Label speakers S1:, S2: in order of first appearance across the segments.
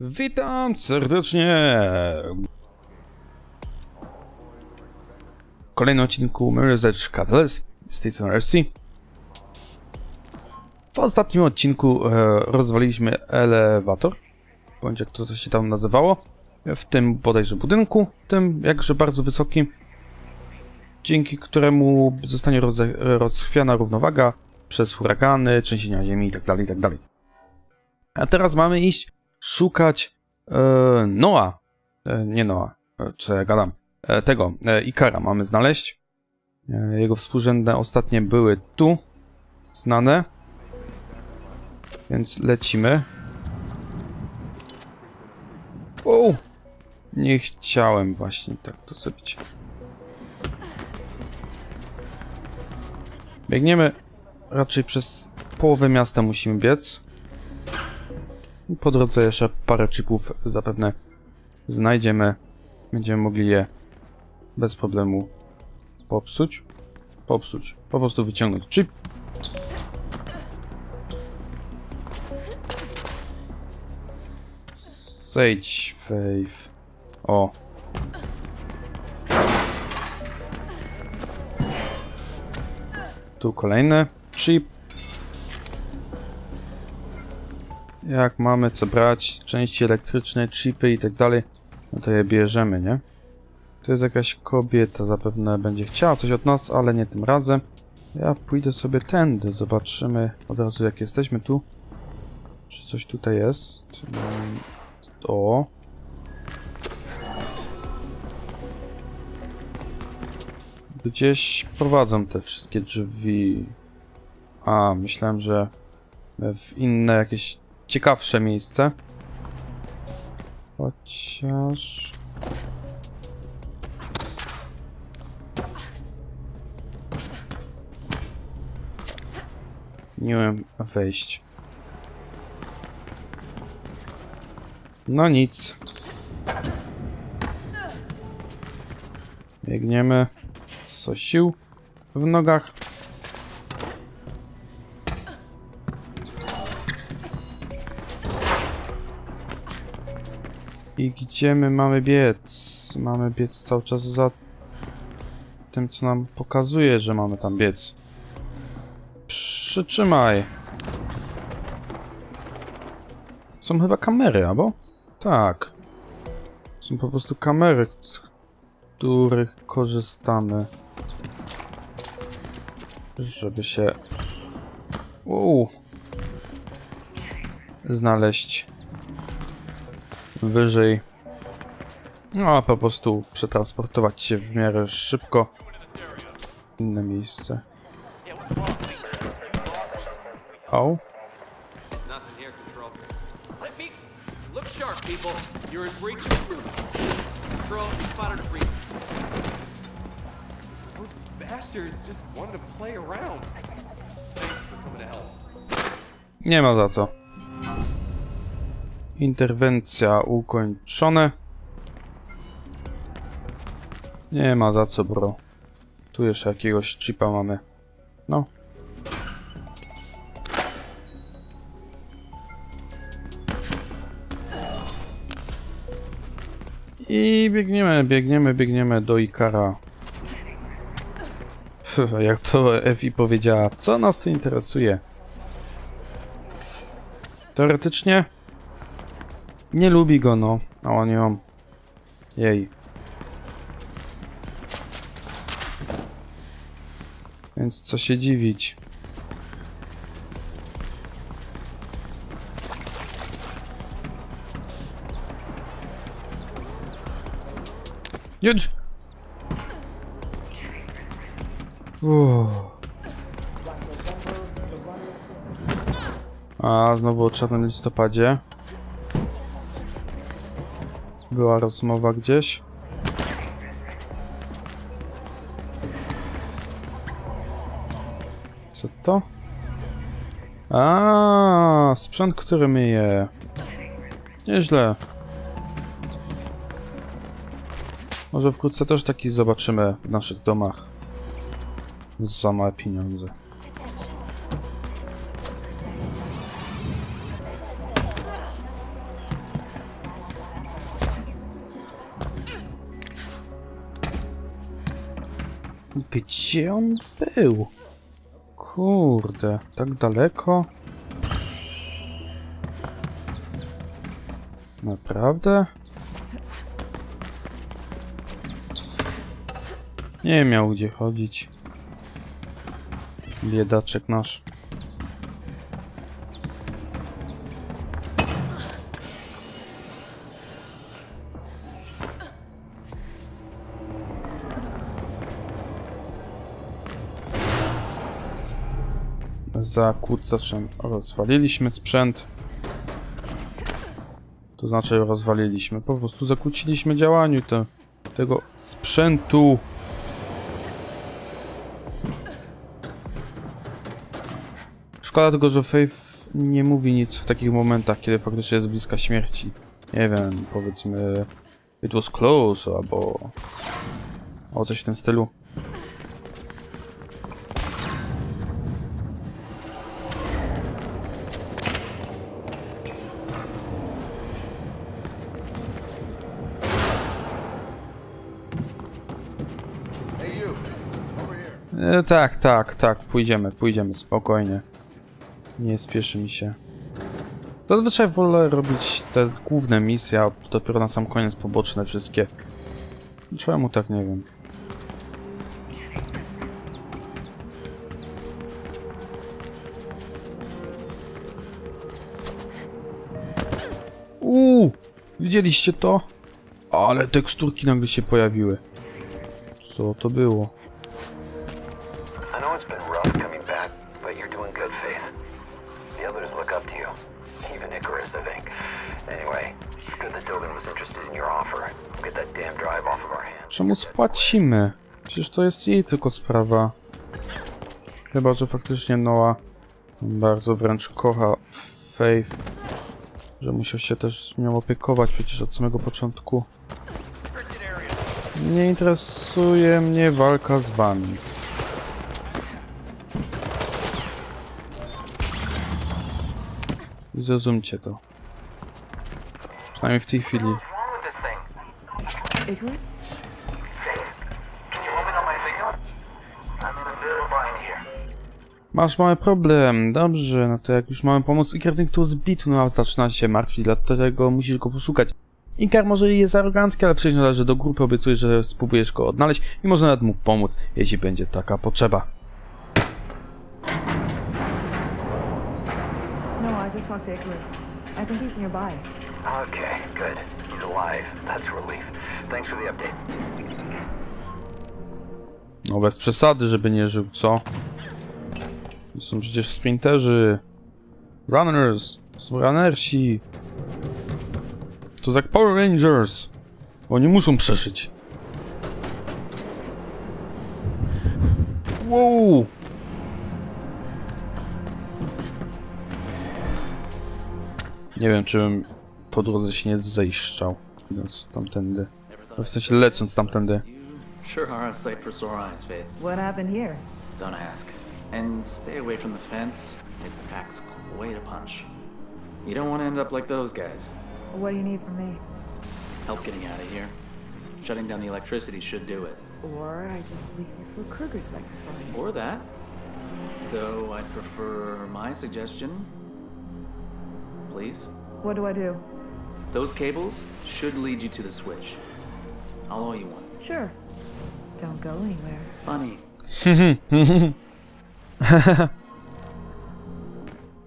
S1: Witam serdecznie! W kolejnym odcinku Mirror's Catalyst z RC. W ostatnim odcinku e, rozwaliliśmy elewator, bądź jak to się tam nazywało, w tym bodajże budynku, tym jakże bardzo wysokim, dzięki któremu zostanie roze, rozchwiana równowaga przez huragany, trzęsienia ziemi itd., itd. A teraz mamy iść szukać e, Noa. E, nie Noa, e, co ja gadam. E, tego, e, Ikara mamy znaleźć. E, jego współrzędne ostatnie były tu, znane. Więc lecimy. O! Nie chciałem właśnie tak to zrobić. Biegniemy raczej przez połowę miasta musimy biec. Po drodze jeszcze parę chipów zapewne znajdziemy. Będziemy mogli je bez problemu popsuć. Popsuć. Po prostu wyciągnąć chip. Zejdź, Faith. O. Tu kolejny chip. Jak mamy co brać, części elektryczne, chipy i tak dalej, no to je bierzemy, nie? To jest jakaś kobieta, zapewne będzie chciała coś od nas, ale nie tym razem. Ja pójdę sobie tędy, zobaczymy od razu jak jesteśmy tu. Czy coś tutaj jest? O. Gdzieś prowadzą te wszystkie drzwi. A, myślałem, że w inne jakieś ciekawsze miejsce. Chociaż... Nie wiem wejść. No nic. Biegniemy. Co sił w nogach. I gdzie my mamy biec? Mamy biec cały czas za tym, co nam pokazuje, że mamy tam biec. Przytrzymaj. Są chyba kamery, albo? Tak. Są po prostu kamery, z których korzystamy. Żeby się... Uuu. Znaleźć wyżej. No, a po prostu przetransportować się w miarę szybko inne miejsce. O,
S2: Nothing here, Control. Let me look sharp, people. You're in breach of protocol. Control, you spotted a breach. Those bastards just wanted to play around. Thanks for coming to help.
S1: nie ma za co. Interwencja ukończone. Nie ma za co, bro. Tu jeszcze jakiegoś chipa mamy. No. I biegniemy, biegniemy, biegniemy do Ikara. Jak to Efi powiedziała, co nas to interesuje? Teoretycznie nie lubi go, no. A nie mam. Jej. Więc co się dziwić. Jedź! Uff. A, znowu o czarnym listopadzie. Była rozmowa gdzieś. Co to? A, sprzęt, który myje. Nieźle. Może wkrótce też taki zobaczymy w naszych domach. Za małe pieniądze. Gdzie on był? Kurde, tak daleko? Naprawdę? Nie miał gdzie chodzić. Biedaczek nasz. Zakłócaczem rozwaliliśmy sprzęt. To znaczy rozwaliliśmy, po prostu zakłóciliśmy działaniu te, tego sprzętu. Szkoda tylko, że Faith nie mówi nic w takich momentach, kiedy faktycznie jest bliska śmierci. Nie wiem, powiedzmy it was close, albo o coś w tym stylu. E, tak, tak, tak, pójdziemy, pójdziemy, spokojnie. Nie spieszy mi się. Zazwyczaj wolę robić te główne misje, a dopiero na sam koniec poboczne wszystkie. Czemu tak, nie wiem. Uuu, widzieliście to? Ale teksturki nagle się pojawiły. Co to było?
S3: Icarus, I think. Anyway, it's good that Dogan was interested in your offer. Get that damn drive off of our hands.
S1: Czemu spłacimy? Przecież to jest jej tylko sprawa. Chyba, że faktycznie Noah bardzo wręcz kocha Faith. Że musiał się też nią opiekować przecież od samego początku. Nie interesuje mnie walka z wami. I zrozumcie to. Przynajmniej w tej chwili.
S4: Icarus?
S1: Masz mały problem, dobrze, no to jak już mamy pomóc Ikar ten, kto zbity, no zaczyna się martwić, dlatego musisz go poszukać. Ikar może jest arogancki, ale przecież należy do grupy, obiecuję, że spróbujesz go odnaleźć i może nawet mu pomóc, jeśli będzie taka potrzeba.
S4: Talked to Icarus. I think he's nearby.
S3: Okay, good. He's alive. That's a relief. Thanks for the update.
S1: No bez przesady, żeby nie żył, co? To są przecież sprinterzy. Runners. Są runnersi. To jak Power Rangers. Oni muszą przeżyć. Wow! Nie wiem, czy bym po drodze się nie zejszczał, idąc tamtędy. W sensie lecąc tamtędy.
S5: Sure are a sight for sore eyes, Faith.
S4: What happened here?
S5: Don't ask. And stay away from the fence. It packs quite a punch. You don't want to end up like those guys.
S4: What do you need from me?
S5: Help getting out of here. Shutting down the electricity should do it.
S4: Or I just leave you for Kruger's.
S5: Or that. Though I'd prefer my suggestion. Please?
S4: What do I do?
S5: Those cables should lead you to the switch. I'll owe you one.
S4: Sure. Don't go anywhere.
S5: Funny.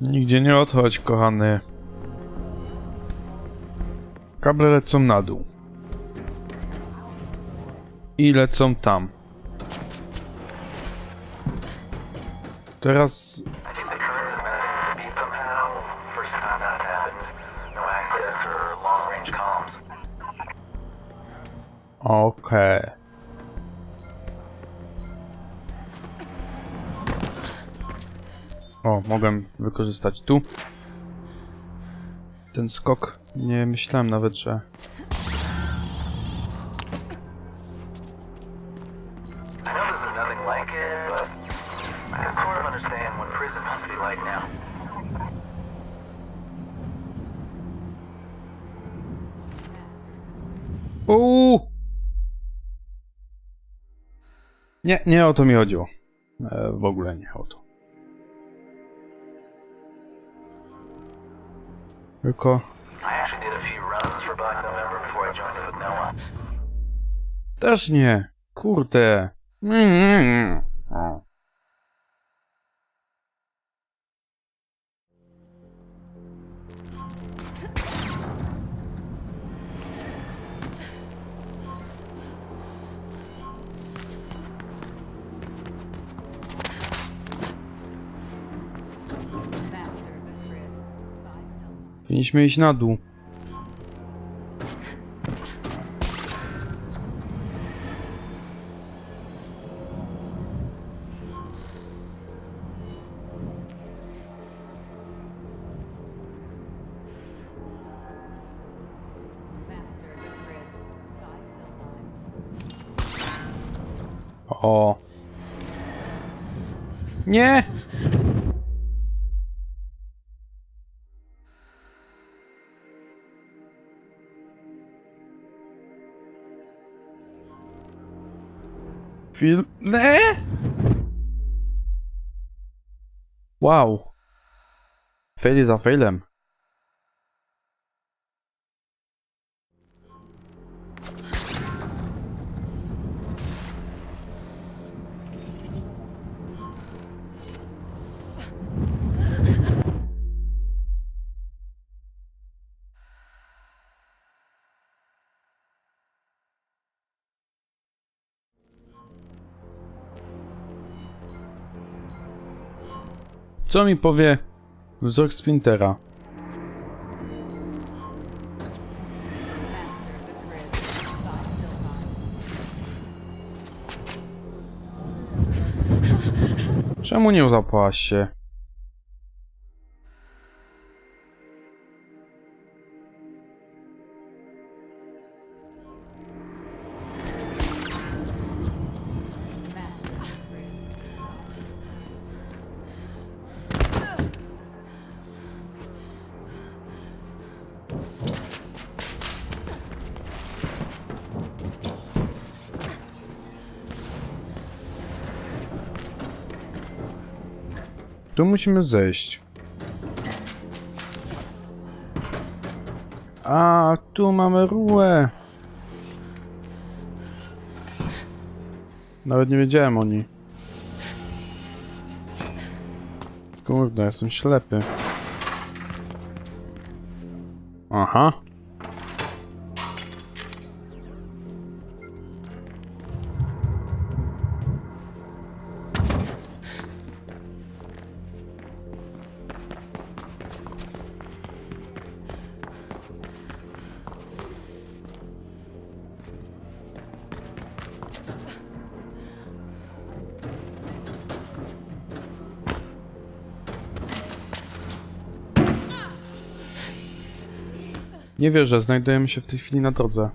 S1: Nigdzie nie odchodź, kochany. Kable lecą na dół. I lecą tam. Teraz
S3: I think the current is messing with the beat somehow. First time that's happened. No access or long range comms.
S1: Okej. O, mogłem wykorzystać tu. Ten skok. Nie myślałem nawet, że. Nie, nie o to mi chodziło. E, w ogóle nie o to. Tylko
S6: I actually did a few
S1: Powinniśmy iść na dół. O. Nie! Fil... Nie! Wow. Fail za failem. Co mi powie wzrok Sprintera? Czemu nie zapałaś się? Tu musimy zejść. A, tu mamy rurę. Nawet nie wiedziałem o niej. Kurde, jestem ślepy. Aha. Nie wierzę, znajdujemy się w tej chwili na drodze.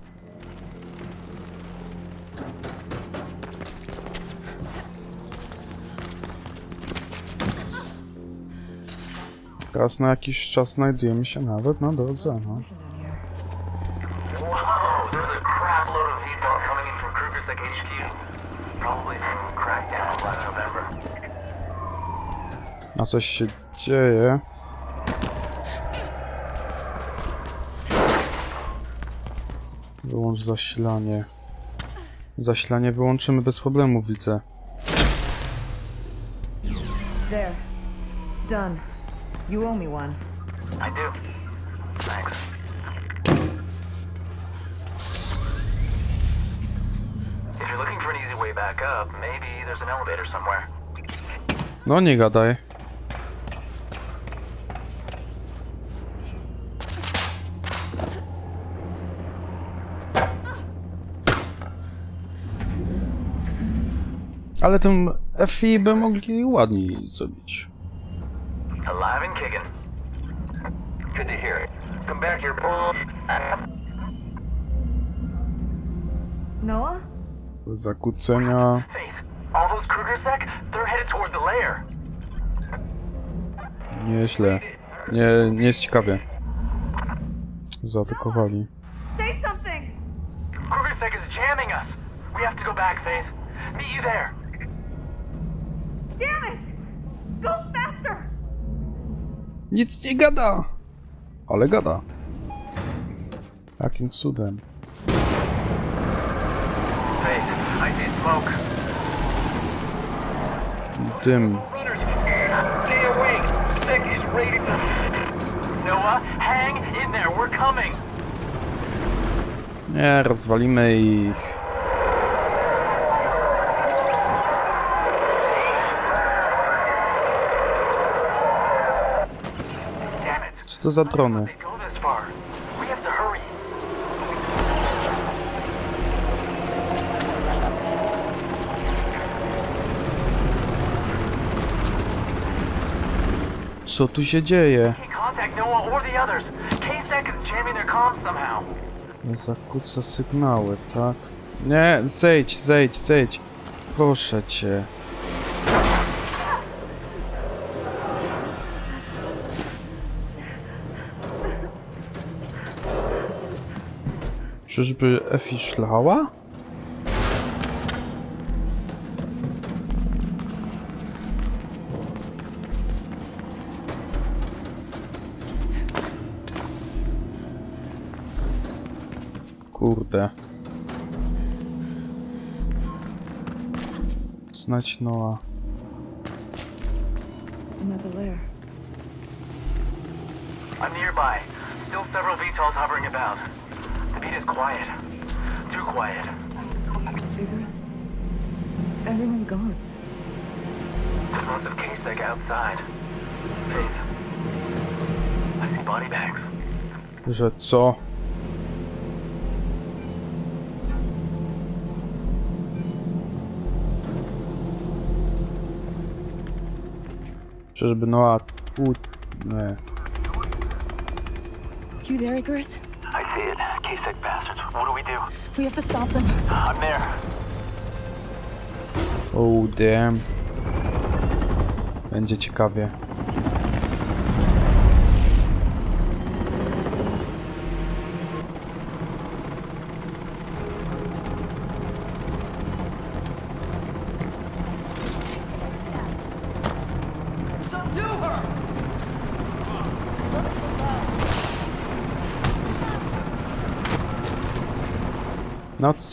S1: Raz na jakiś czas znajdujemy się nawet na drodze, no.
S6: A
S1: coś się dzieje. Wyłącz zasilanie. Zasilanie wyłączymy bez problemu, widzę.
S4: There. Done. You owe me one.
S6: I do. Thanks. If you're looking for an easy way back up, maybe there's an elevator somewhere.
S1: No nie gadaj. Ale tym FI by mogli ładniej zrobić.
S6: Alive kicking. Good to hear it. Come back here, Paul.
S4: Noah?
S1: Zakłócenia.
S6: Faith, all those Krugersec, they're headed toward the lair.
S1: Nieźle. Nie, nie jest ciekawie. Zaatakowali.
S4: Say something!
S6: Krugersec is jamming us. We have to go back, Faith. Meet you there.
S4: Damn it!
S1: Nic nie gada! Ale gada. Jakim cudem? Dym.
S6: Runners, stay awake. Sick is ready to... Noah, hang in there. We're coming.
S1: Nie, rozwalimy ich.
S6: Damn it.
S1: Co to za. Co tu się dzieje?
S6: Somehow.
S1: Zakłóca sygnały, tak? Nie, zejdź, zejdź, zejdź. Proszę cię. Czyżby Efi szlała? Kurde. Znać Noa.
S4: Lair.
S6: I'm nearby. Still several VTOLs hovering about. The beat is quiet. Too quiet.
S4: Figures. Everyone's gone.
S6: There's lots of K-Sec outside. Faith. I see body bags.
S1: Że co? Czyżby Noa... U... Nie.
S7: You there, Icarus?
S6: I see it. K-Sec bastards. What do we do?
S7: We have to stop them.
S6: I'm there.
S1: Oh damn. Będzie ciekawie.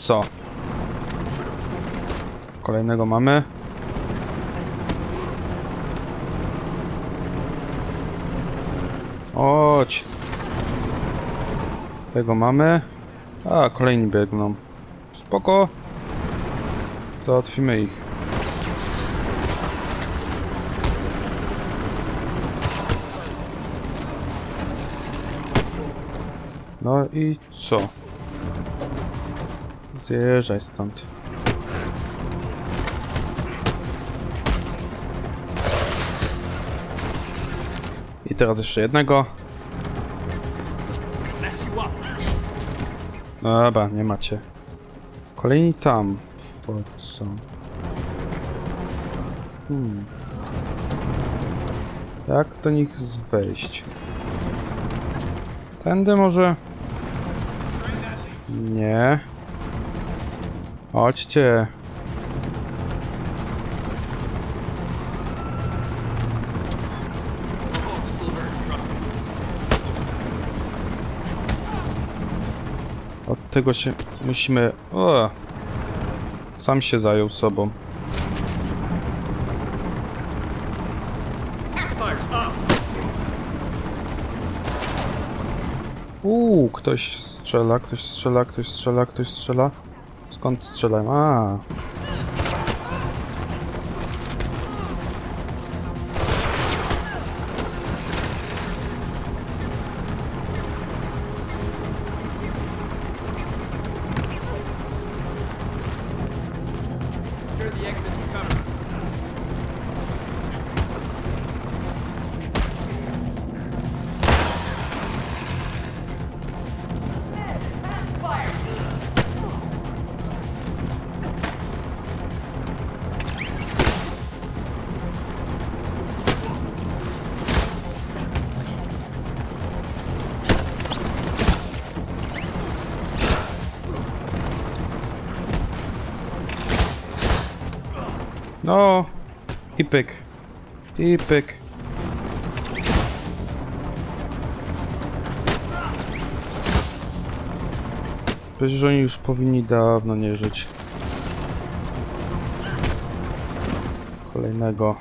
S1: Co? Kolejnego mamy. Chodź. Tego mamy. A, kolejni biegną. Spoko. To otwimy ich. No i co? Zjeżdżaj stąd. I teraz jeszcze jednego. No dobra, nie macie. Kolejni tam. Po co? Hmm. Jak do nich wejść? Tędy może? Nie. Chodźcie. Od tego się musimy... O! Sam się zajął sobą. Uuu, ktoś strzela, ktoś strzela, ktoś strzela, ktoś strzela. Skąd strzelają? A. No. I pyk. I pyk. Przecież oni już powinni dawno nie żyć. Kolejnego.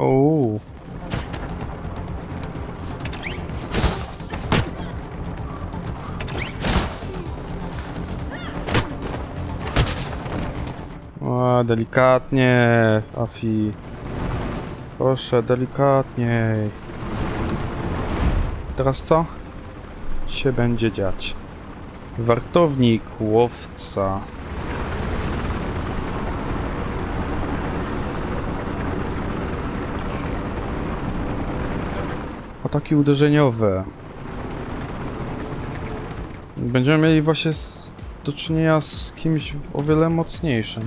S1: O. O, delikatnie, Afi. Proszę, delikatniej. Teraz co? Się będzie dziać. Wartownik, łowca. Ataki uderzeniowe. Będziemy mieli właśnie z, do czynienia z kimś o wiele mocniejszym.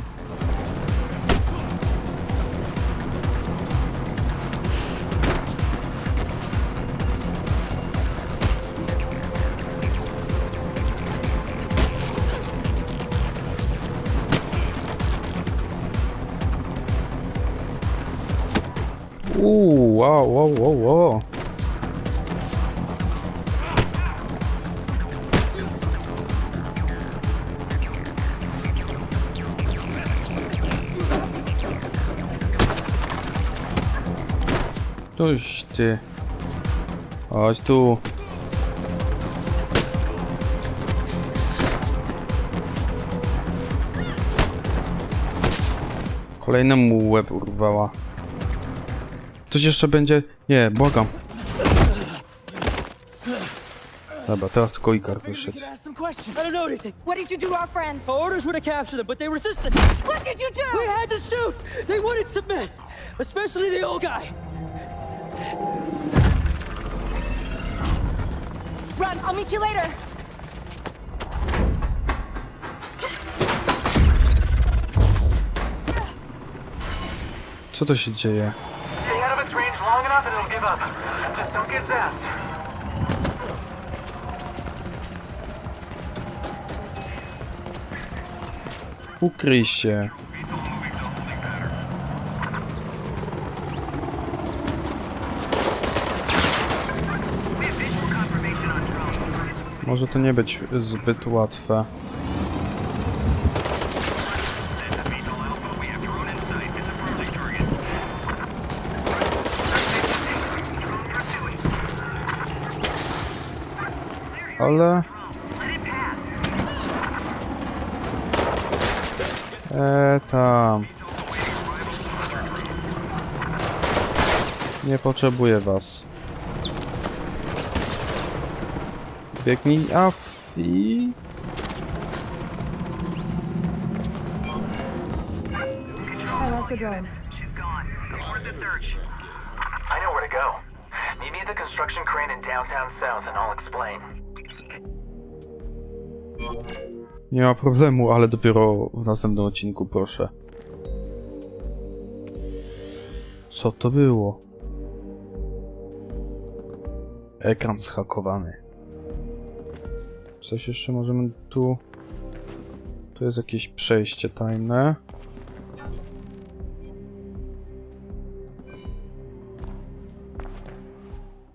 S1: Toś ty. Chodź tu. Kolejnemu łeb urwała. Coś jeszcze będzie? Nie, błagam. Dobra, teraz tylko Ikar wyszedł.
S8: I don't know anything.
S4: What did you do to our friends?
S8: Our orders were to capture them, but they resisted.
S4: What did you
S8: We
S4: do?
S8: had to shoot. They wouldn't submit, especially the old guy.
S4: Run, I'll meet you later.
S1: Co to się dzieje?
S6: Stay out.
S1: Ukryj się. Może to nie być zbyt łatwe. Ale... Eee, tam. Nie potrzebuję was. Biegnij, Afi.
S4: I lost the drone.
S6: She's gone. Report the search. I know where to go. Meet me at the construction crane in downtown South and I'll explain.
S1: Nie ma problemu, ale dopiero w następnym odcinku, proszę. Co to było? Ekran zhakowany. Coś jeszcze możemy tu... Tu jest jakieś przejście tajne.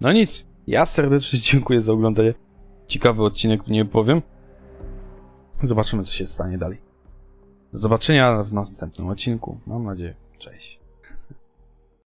S1: No nic, ja serdecznie dziękuję za oglądanie. Ciekawy odcinek, nie powiem. Zobaczymy, co się stanie dalej. Do zobaczenia w następnym odcinku. Mam nadzieję. Cześć.